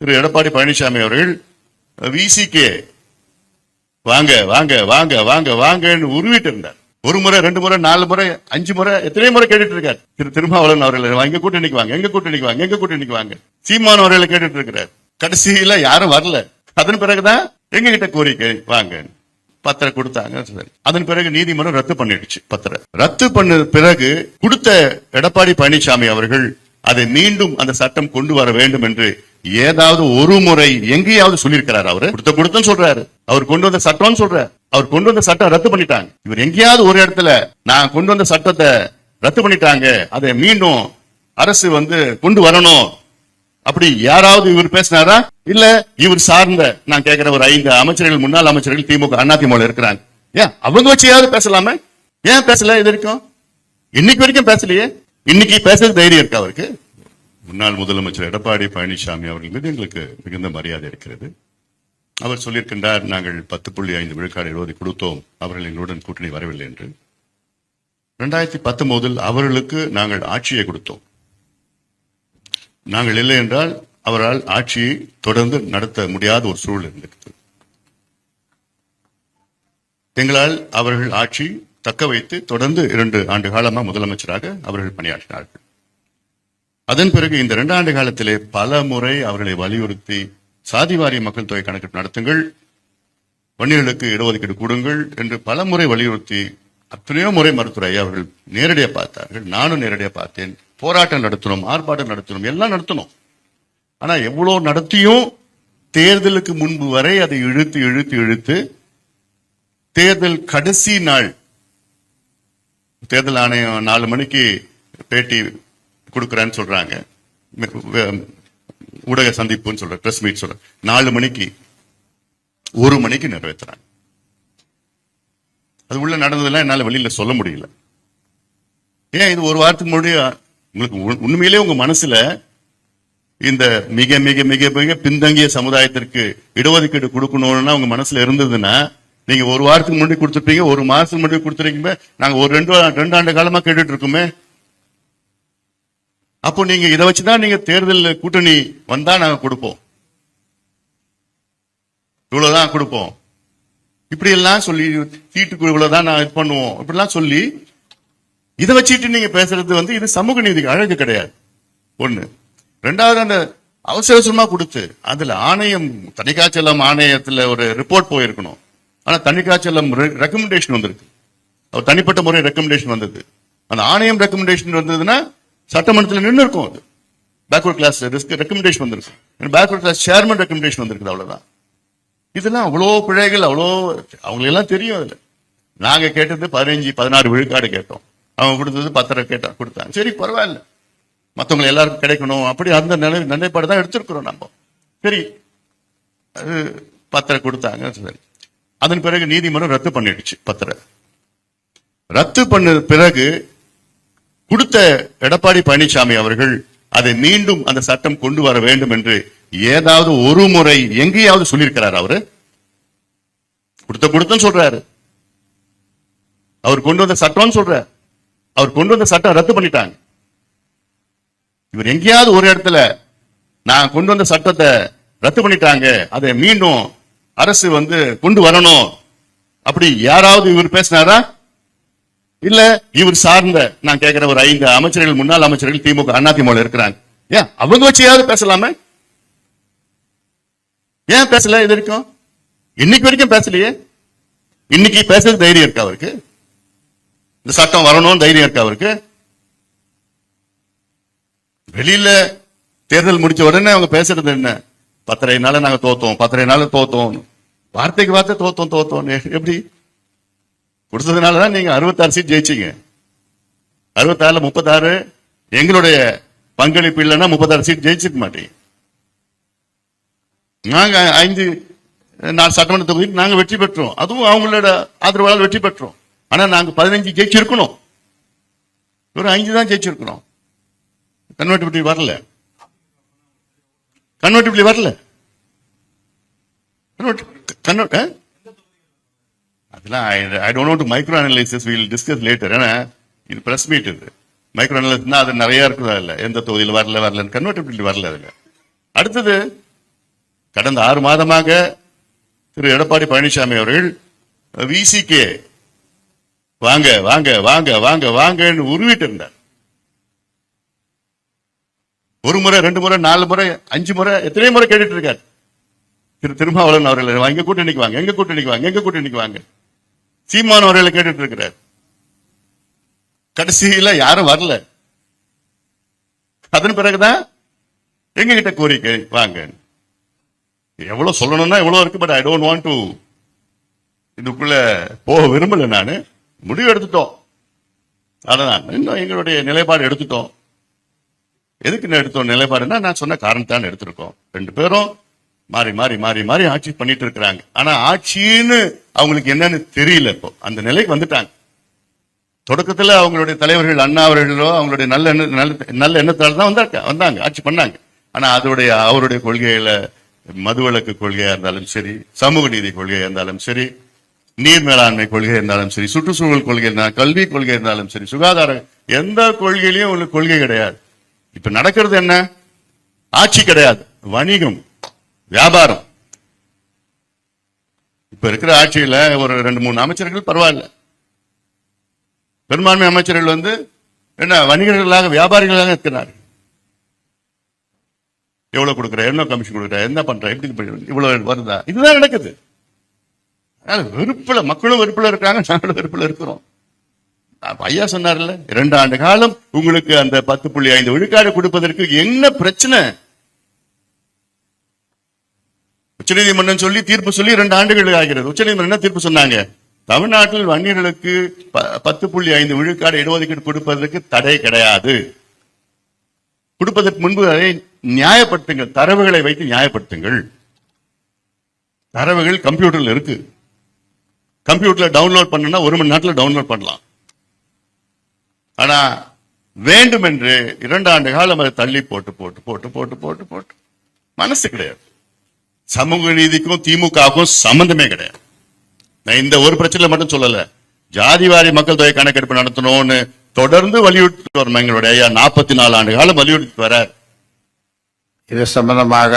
திரு எடப்பாடி பழனிசாமி அவர்கள் விசிகே வாங்க வாங்க வாங்க வாங்க வாங்கன்னு உருவிட்டு இருந்தார் ஒரு முறை ரெண்டு முறை நாலு முறை அஞ்சு முறை எத்தனை முறை கேட்டுட்டு இருக்கார் திரு திருமாவளவன் அவர்கள் எங்க கூட்டணிக்கு வாங்க எங்க கூட்டணிக்கு வாங்க எங்க கூட்டணிக்கு வாங்க. சீமான் அவர்களை கேட்டுட்டு இருக்கிறார் கடைசியில யாரும் வரல. அதன் பிறகுதான் எங்க கிட்ட கோரிக்கை வாங்க பத்திரம் கொடுத்தாங்க சரி. அதன் பிறகு நீதிமன்றம் ரத்து பண்ணிடுச்சு பத்திரம். ரத்து பண்ண பிறகு கொடுத்த எடப்பாடி பழனிசாமி அவர்கள் அதை மீண்டும் அந்த சட்டம் கொண்டு வர வேண்டும் என்று ஏதாவது ஒரு முறை எங்கேயாவது சொல்லியிருக்கிறார் அவரு. கொடுத்த கொடுத்தன்னு சொல்றாரு. அவர் கொண்டு வந்த சட்டம்னு சொல்றாரு. அவர் கொண்டு வந்த சட்டம் ரத்து பண்ணிட்டாங்க. இவர் எங்கேயாவது ஒரு இடத்துல நான் கொண்டு வந்த சட்டத்தை ரத்து பண்ணிட்டாங்க. அதை மீண்டும் அரசு வந்து கொண்டு வரணும். அப்படி யாராவது இவர் பேசினாரா? இல்ல இவர் சார்ந்த நான் கேட்கிற ஒரு ஐந்து அமைச்சர்கள் முன்னாள் அமைச்சர்கள் திமுக அதிமுக இருக்கிறாங்க. ஏன்? அவங்க வச்சு பேசலாமே? ஏன் பேசல இது வரைக்கும்? இன்னைக்கு வரைக்கும் பேசலையே? இன்னைக்கு பேசுறது தைரியம் இருக்கா அவருக்கு? முன்னாள் முதலமைச்சர் எடப்பாடி பழனிசாமி அவர்கள் மீது எங்களுக்கு மிகுந்த மரியாதை இருக்கிறது. அவர் சொல்லியிருக்கின்றார் நாங்கள் பத்து புள்ளி ஐந்து விழுக்காடு எழுபது கொடுத்தோம். அவர்கள் எங்களுடன் கூட்டணி வரவில்லை என்று. இரண்டாயிரத்தி பத்தொன்பதில் அவர்களுக்கு நாங்கள் ஆட்சியை கொடுத்தோம். நாங்கள் இல்லை என்றால் அவரால் ஆட்சியை தொடர்ந்து நடத்த முடியாத ஒரு சூழல் இருந்திருக்கிறது. எங்களால் அவர்கள் ஆட்சி தக்க வைத்து தொடர்ந்து இரண்டு ஆண்டு காலமாக முதலமைச்சராக அவர்கள் பணியாற்றினார்கள். அதன் பிறகு இந்த இரண்டு ஆண்டு காலத்திலே பல முறை அவர்களை வலியுறுத்தி சாதிவாரி மக்கள் தொகை கணக்கெடுப்பு நடத்துங்கள் வன்னியர்களுக்கு இடஒதுக்கீடு கொடுங்கள் என்று பல முறை வலியுறுத்தி அத்தனையோ முறை மருத்துவர் ஐயா அவர்கள் நேரடியாக பார்த்தார்கள். நானும் நேரடியாக பார்த்தேன். போராட்டம் நடத்தணும் ஆர்ப்பாட்டம் நடத்தணும் எல்லாம் நடத்தணும் ஆனால் எவ்வளோ நடத்தியும் தேர்தலுக்கு முன்பு வரை அதை இழுத்து இழுத்து இழுத்து தேர்தல் கடைசி நாள் தேர்தல் ஆணையம் நாலு மணிக்கு பேட்டி கொடுக்குறேன்னு சொல்றாங்க. ஊடக சந்திப்புன்னு சொல்ற பிரஸ் மீட் சொல்ற. நாலு மணிக்கு ஒரு மணிக்கு நிறைவேற்றுறாங்க. அது உள்ள நடந்ததெல்லாம் என்னால வெளியில சொல்ல முடியல. ஏன் இது ஒரு வாரத்துக்கு முன்னாடி உங்களுக்கு உண்மையிலேயே உங்க மனசுல இந்த மிக மிக மிக மிக பின்தங்கிய சமுதாயத்திற்கு இடஒதுக்கீடு கொடுக்கணும்னா உங்க மனசுல இருந்ததுன்னா நீங்க ஒரு வாரத்துக்கு முன்னாடி கொடுத்துருப்பீங்க ஒரு மாசத்துக்கு முன்னாடி கொடுத்துருக்கீங்க நாங்க ஒரு ரெண்டு ரெண்டு ஆண்டு காலமா கேட்டுட்டு இருக்கோமே அப்போ நீங்க இதை வச்சுதான் நீங்க தேர்தல் கூட்டணி வந்தா நாங்க கொடுப்போம். இவ்வளவுதான் கொடுப்போம். இப்படி எல்லாம் சொல்லி சீட்டுக்கு இவ்வளவுதான் நான் இது பண்ணுவோம். இப்படிலாம் சொல்லி இதை வச்சுட்டு நீங்க பேசுறது வந்து இது சமூக நீதிக்கு அழகு கிடையாது. ஒண்ணு. ரெண்டாவது அந்த அவசர அவசரமா கொடுத்து அதுல ஆணையம் தணிக்காச்சலம் ஆணையத்துல ஒரு ரிப்போர்ட் போயிருக்கணும். ஆனா தணிக்காச்சலம் ரெக்கமெண்டேஷன் வந்திருக்கு. அவர் தனிப்பட்ட முறை ரெக்கமெண்டேஷன் வந்தது. அந்த ஆணையம் ரெக்கமெண்டேஷன் வந்ததுன்னா சட்டமன்றத்தில் நின்று இருக்கும் அது பேக்வர்ட் கிளாஸ் ரெக்கமெண்டேஷன் வந்திருக்கு. பேக்வர்ட் கிளாஸ் சேர்மன் ரெக்கமெண்டேஷன் வந்திருக்குது அவ்வளோதான் இதெல்லாம் அவ்வளோ பிழைகள் அவ்வளோ அவங்களுக்கெல்லாம் தெரியும் அதில். நாங்கள் கேட்டது பதினஞ்சு பதினாறு விழுக்காடு கேட்டோம். அவங்க கொடுத்தது பத்தரை கேட்டா கொடுத்தாங்க. சரி பரவாயில்ல. மற்றவங்க எல்லாருக்கும் கிடைக்கணும். அப்படி அந்த நிலை நிலைப்பாடு தான் எடுத்திருக்கிறோம் நம்ம. சரி அது பத்தரை கொடுத்தாங்க சரி. அதன் பிறகு நீதிமன்றம் ரத்து பண்ணிடுச்சு பத்தரை. ரத்து பண்ண பிறகு கொடுத்த எடப்பாடி பழனிசாமி அவர்கள் அதை மீண்டும் அந்த சட்டம் கொண்டு வர வேண்டும் என்று ஏதாவது ஒரு முறை எங்கேயாவது சொல்லியிருக்கிறார் அவரு. கொடுத்த கொடுத்தன்னு சொல்றாரு. அவர் கொண்டு வந்த சட்டம்னு சொல்றாரு. அவர் கொண்டு வந்த சட்டம் ரத்து பண்ணிட்டாங்க. இவர் எங்கேயாவது ஒரு இடத்துல நான் கொண்டு வந்த சட்டத்தை ரத்து பண்ணிட்டாங்க அதை மீண்டும் அரசு வந்து கொண்டு வரணும். அப்படி யாராவது இவர் பேசினாரா? இல்ல இவர் சார்ந்த நான் கேட்கிற ஒரு ஐந்து அமைச்சர்கள் முன்னாள் அமைச்சர்கள் திமுக அதிமுக இருக்கிறாங்க. ஏன் அவங்க வச்சு பேசலாமே? ஏன் பேசல இது வரைக்கும்? இன்னைக்கு வரைக்கும் பேசலையே? இன்னைக்கு பேசுறது தைரியம் இருக்கா அவருக்கு? இந்த சட்டம் வரணும்னு தைரியம் இருக்கா அவருக்கு? வெளியில தேர்தல் முடிச்ச உடனே அவங்க பேசுறது என்ன? பத்தரை நாள் நாங்க தோத்தோம் பத்தரை நாள் தோத்தோம் வார்த்தைக்கு வார்த்தை தோத்தோம் தோத்தோம் எப்படி? கொடுத்ததுனால தான் நீங்கள் அறுபத்தாறு சீட் ஜெயிச்சீங்க. அறுபத்தாறில் முப்பத்தாறு எங்களுடைய பங்களிப்பு இல்லைன்னா முப்பத்தாறு சீட் ஜெயிச்சிருக்க மாட்டீங்க. நாங்கள் ஐந்து நாலு சட்டமன்ற தொகுதிக்கு நாங்கள் வெற்றி பெற்றோம். அதுவும் அவங்களோட ஆதரவாளர் வெற்றி பெற்றோம். ஆனால் நாங்கள் பதினஞ்சு ஜெயிச்சிருக்கணும். ஒரு அஞ்சு தான் ஜெயிச்சிருக்கிறோம். கன்வெர்டிபிலிட்டி வரல. கன்வெர்டிபிலிட்டி வரல. கன்வெர்ட் அதெல்லாம் I don't note micro analysis will discuss later ஏன்னா இது பிரஸ் மீட் இது. மைக்ரோ அனலைசிஸ்னா அது நிறைய இருக்குதா இல்லை? எந்த தொகுதியில் வரல வரலன்னு கன்வெர்டபிலிட்டி வரல அதில். அடுத்தது கடந்த ஆறு மாதமாக திரு எடப்பாடி பழனிசாமி அவர்கள் விசிகே வாங்க வாங்க வாங்க வாங்க வாங்கன்னு உருவிட்டு இருந்தார் ஒரு முறை ரெண்டு முறை நாலு முறை அஞ்சு முறை எத்தனை முறை கேட்டுட்டு இருக்கார். திரு திருமாவளவன் அவர்கள் எங்க கூட்டணிக்கு வாங்க எங்க கூட்டணிக்கு வாங்க எங்க கூட்டணிக்கு வாங்க. சீமான் அவர்களை கேட்டுட்டு இருக்கிறார் கடைசியில யாரும் வரல. அதன் பிறகுதான் எங்க கிட்ட கோரிக்கை வாங்க. எவ்வளவு சொல்லணும்னா எவ்வளவு இருக்கு but I don't want to இதுக்குள்ள போக விரும்பல நான். முடிவு எடுத்துட்டோம். அதான் இன்னும் எங்களுடைய நிலைப்பாடு எடுத்துட்டோம். எதுக்கு எடுத்தோம் நிலைப்பாடுன்னா நான் சொன்ன காரணத்தான் எடுத்திருக்கோம். ரெண்டு பேரும் மாறி மாறி மாறி மாறி ஆட்சி பண்ணிட்டு இருக்கிறாங்க ஆனா ஆட்சின்னு அவங்களுக்கு என்னன்னு தெரியல இப்போ. அந்த நிலைக்கு வந்துட்டாங்க. தொடக்கத்துல அவங்களுடைய தலைவர்கள் அண்ணா அவர்களோ அவங்களுடைய நல்ல எண்ண நல்ல நல்ல எண்ணத்தால் தான் வந்தாங்க வந்தாங்க ஆட்சி பண்ணாங்க. ஆனா அதோடைய அவருடைய கொள்கையில மதுவிலக்கு கொள்கையா இருந்தாலும் சரி சமூக நீதி கொள்கையா இருந்தாலும் சரி நீர் மேலாண்மை கொள்கை இருந்தாலும் சரி சுற்றுச்சூழல் கொள்கை இருந்தாலும் கல்வி கொள்கை இருந்தாலும் சரி சுகாதார எந்த கொள்கையிலையும் உங்களுக்கு கொள்கை கிடையாது. இப்ப நடக்கிறது என்ன? ஆட்சி கிடையாது. வணிகம் வியாபாரம். இப்ப இருக்கிற ஆட்சியில ஒரு ரெண்டு மூணு அமைச்சர்கள் பரவாயில்ல. பெரும்பான்மை அமைச்சர்கள் வந்து என்ன வணிகர்களாக வியாபாரிகளாக இருக்கிறார்கள். எவ்வளவு கொடுக்குற என்ன கமிஷன் கொடுக்குற என்ன பண்ற எப்படி இவ்வளவு வருதா? இதுதான் நடக்குது. அதனால வெறுப்புல மக்களும் வெறுப்புல இருக்காங்க நாங்களும் வெறுப்புல இருக்கிறோம். ஐயா சொன்னார்ல இரண்டு ஆண்டு காலம் உங்களுக்கு அந்த பத்து புள்ளி ஐந்து விழுக்காடு கொடுப்பதற்கு என்ன பிரச்சனை? உச்சநீதிமன்றம் சொல்லி தீர்ப்பு சொல்லி இரண்டு ஆண்டுகள் ஆகிறது. உச்சநீதிமன்றம் என்ன தீர்ப்பு சொன்னாங்க? தமிழ்நாட்டில் வன்னியர்களுக்கு ப- பத்து புள்ளி ஐந்து விழுக்காடு இடஒதுக்கீடு கொடுப்பதற்கு தடை கிடையாது. கொடுப்பதற்கு முன்பு அதை நியாயப்படுத்துங்கள். தரவுகளை வைத்து நியாயப்படுத்துங்கள். தரவுகள் கம்ப்யூட்டர்ல இருக்கு. கம்ப்யூட்டர்ல டவுன்லோட் பண்ணனா ஒரு மணி நேரத்தில் டவுன்லோட் பண்ணலாம். ஆனா வேண்டும் என்று இரண்டு ஆண்டு காலம் அதை தள்ளி போட்டு போட்டு போட்டு போட்டு போட்டு போட்டு மனசு கிடையாது. சமூக நீதிக்கும் திமுகவுக்கும் சம்பந்தமே கிடையாது. நான் இந்த ஒரு பிரச்சனை மட்டும் சொல்லல. ஜாதிவாரி மக்கள் தொகை கணக்கெடுப்பு நடத்தணும்னு தொடர்ந்து வலியுறுத்தி வரும் எங்களுடைய ஐயா. நாற்பத்தி நாலு ஆண்டு காலம் வலியுறுத்தி வர இது சம்பந்தமாக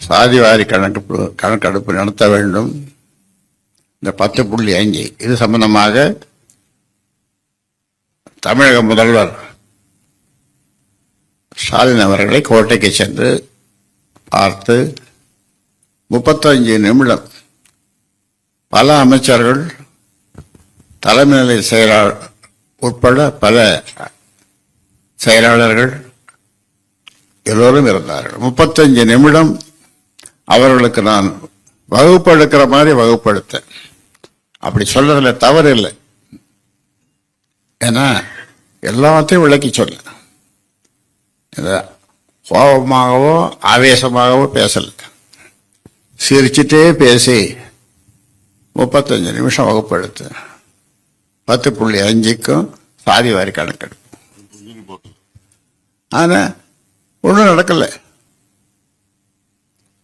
சாதிவாரி கணக்கெடுப்பு கணக்கெடுப்பு நடத்த வேண்டும். இந்த பத்து புள்ளி அஞ்சு இது சம்பந்தமாக தமிழக முதல்வர் ஸ்டாலின் அவர்களை கோட்டைக்கு சென்று பார்த்து முப்பத்தஞ்சு நிமிடம் பல அமைச்சர்கள் தலைமைநிலை செயலாளர் உட்பட பல செயலாளர்கள் எல்லோரும் இருந்தார்கள். முப்பத்தஞ்சு நிமிடம் அவர்களுக்கு நான் வகுப்பு எடுக்கிற மாதிரி வகுப்படுத்தேன் அப்படி சொல்றதுல தவறு இல்லை ஏன்னா எல்லாத்தையும் விளக்கி சொல்ல கோபமாகவோ ஆவேசமாகவோ பேசல. சிரிச்சிட்டே பேசி முப்பத்தஞ்சு நிமிஷம் வகுப்பு எடுத்து பத்து புள்ளி அஞ்சுக்கும் சாதி வாரி கணக்கெடுப்பு. ஆனா ஒன்றும் நடக்கல.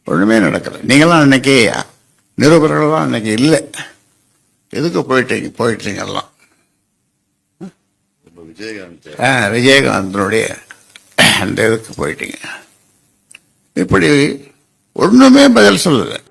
ஒண்ணுமே நடக்கல. நீங்களாம் அன்னைக்கு நிருபர்கள்லாம் அன்னைக்கு இல்லை. எதுக்கு போயிட்டீங்க போயிட்டீங்க எல்லாம்? விஜயகாந்த் ஆ, விஜயகாந்தனுடைய அந்த இதுக்கு போயிட்டீங்க. இப்படி ஒண்ணுமே பதில் சொல்லல.